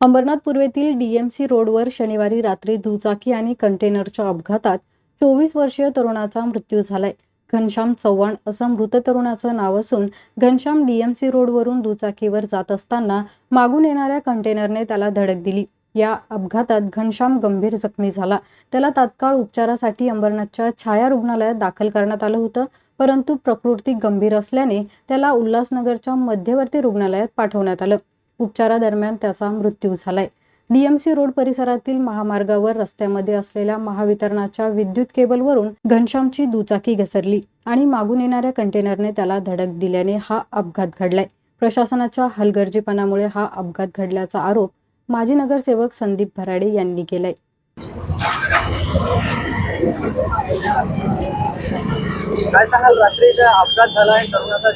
Ambernath पूर्वेतील DMC रोडवर शनिवारी रात्री दुचाकी आणि कंटेनरच्या अपघातात चोवीस वर्षीय तरुणाचा मृत्यू झालाय. घनश्याम चव्हाण असं मृत तरुणाचं नाव असून घनश्याम डीएमसी रोडवरून दुचाकीवर जात असताना मागून येणाऱ्या कंटेनरने त्याला धडक दिली. या अपघातात घनश्याम गंभीर जखमी झाला. त्याला तात्काळ उपचारासाठी अंबरनाथच्या छाया रुग्णालयात दाखल करण्यात आलं होतं परंतु प्रकृती गंभीर असल्याने त्याला उल्हासनगरच्या मध्यवर्ती रुग्णालयात पाठवण्यात आलं. उपचारादरम्यान त्याचा मृत्यू झालाय. डीएमसी रोड परिसरातील महामार्गावर रस्त्यामध्ये असलेल्या महावितरणाच्या विद्युत केबलवरून घनश्यामची दुचाकी घसरली आणि मागून येणाऱ्या कंटेनरने त्याला धडक दिल्याने हा अपघात घडलाय. प्रशासनाच्या हलगर्जीपणामुळे हा अपघात घडल्याचा आरोप माजी नगरसेवक संदीप भराडे यांनी केलाय. काय सांगाल? रात्री अपघात झाला आहे तरुणाचा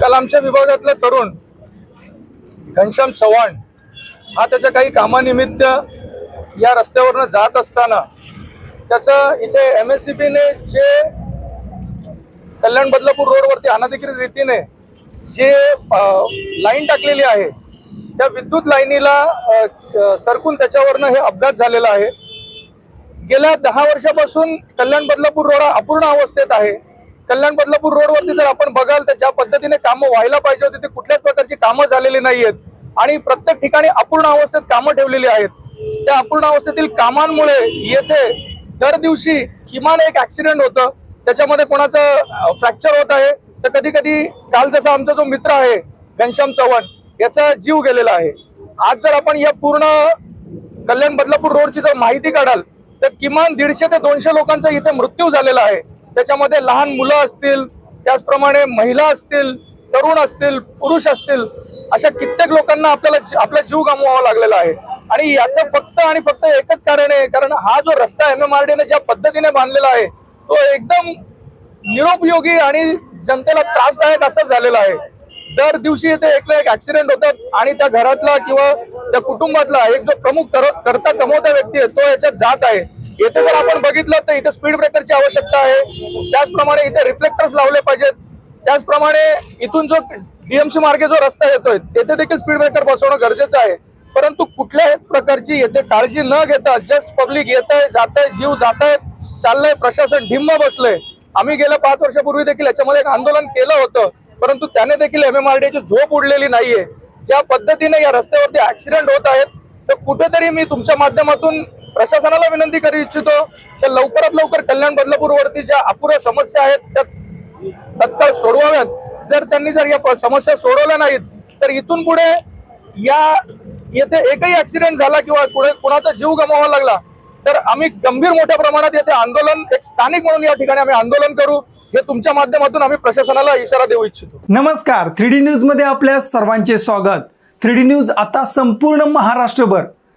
काल आमच्या विभागातला तरुण घनश्याम चव्हाण हा त्याच्या काही कामानिमित्त या रस्त्यावरनं जात असताना त्याचं इथे एम एस सी बीने जे कल्याण बदलापूर रोडवरती अनाधिकृत रीतीने जे लाईन टाकलेली आहे त्या विद्युत लाईनीला सरकून त्याच्यावरनं हे अपघात झालेला आहे. गेल्या दहा वर्षापासून कल्याण बदलापूर रोड अपूर्ण अवस्थेत आहे. कल्याण बदलापूर रोडवरती जर आपण बघाल तर ज्या पद्धतीने कामं व्हायला पाहिजे होती ते कुठल्याच प्रकारची कामं झालेली नाहीयेत. आणि प्रत्येक ठिकाणी अपूर्ण अवस्थेत कामं ठेवलेली आहेत. त्या अपूर्ण अवस्थेतील कामांमुळे येथे दर दिवशी किमान एक ऍक्सिडेंट होतं. त्याच्यामध्ये कोणाचं फ्रॅक्चर होत आहे. तर कधी कधी काल जसा आमचा जो मित्र आहे घनश्याम चव्हाण याचा जीव गेलेला आहे. आज जर आपण या पूर्ण कल्याण बदलापूर रोडची जर माहिती काढाल तर किमान दीडशे ते दोनशे लोकांचा इथे मृत्यू झालेला आहे. त्याच्यामध्ये लहान मुलं असतील त्याचप्रमाणे महिला असतील तरुण असतील पुरुष असतील अशा कित्येक लोकांना आपल्याला आपला जीव गमवावा लागलेला आहे. आणि याचं फक्त आणि फक्त एकच कारण आहे कारण हा जो रस्ता एम एम आर डीने ज्या पद्धतीने बांधलेला आहे तो एकदम निरुपयोगी आणि जनतेला त्रासदायक असं झालेला आहे. दर दिवशी इथे एक ना एक ऍक्सिडेंट होतात आणि त्या घरातला किंवा त्या कुटुंबातला एक जो प्रमुख करता कमवता व्यक्ती आहे तो याच्यात जात आहे. येथे जर आपण बघितलं तर इथे स्पीड ब्रेकरची आवश्यकता आहे. त्याचप्रमाणे इथे रिफ्लेक्टर्स लावले पाहिजेत. त्याचप्रमाणे इथून जो डीएमसी मार्गे जो रस्ता येतोय तेथे देखील स्पीड ब्रेकर बसवणं गरजेचं आहे. परंतु कुठल्याही प्रकारची येथे काळजी न घेता जस्ट पब्लिक येत आहे जात आहे जीव जात आहेत चाललंय प्रशासन ढिम्म बसलंय. आम्ही गेल्या पाच वर्षापूर्वी देखील याच्यामध्ये एक आंदोलन केलं होतं परंतु त्याने देखील एम एम आर ची झोप उडलेली नाहीये. ज्या पद्धतीने या रस्त्यावरती ऍक्सिडेंट होत आहेत तर कुठेतरी मी तुमच्या माध्यमातून प्रशासनाला विनंती करू इच्छितो तर लवकरात लवकर कल्याण बदलापूरवरती ज्या अपुऱ्या समस्या आहेत त्या तत्काळ सोडवाव्यात. जर त्यांनी जर या समस्या सोडवल्या नाहीत तर इथून पुढे या येथे एकही ऍक्सिडेंट झाला किंवा कुठे कुणाचा जीव गमावा लागला तर आम्ही गंभीर मोठ्या प्रमाणात येथे आंदोलन एक स्थानिक म्हणून या ठिकाणी आम्ही आंदोलन करू. हे तुमच्या माध्यमातून आम्ही प्रशासनाला इशारा देऊ इच्छितो. नमस्कार. थ्री डी न्यूजमध्ये आपल्या सर्वांचे स्वागत. थ्री डी न्यूज आता संपूर्ण महाराष्ट्रभर.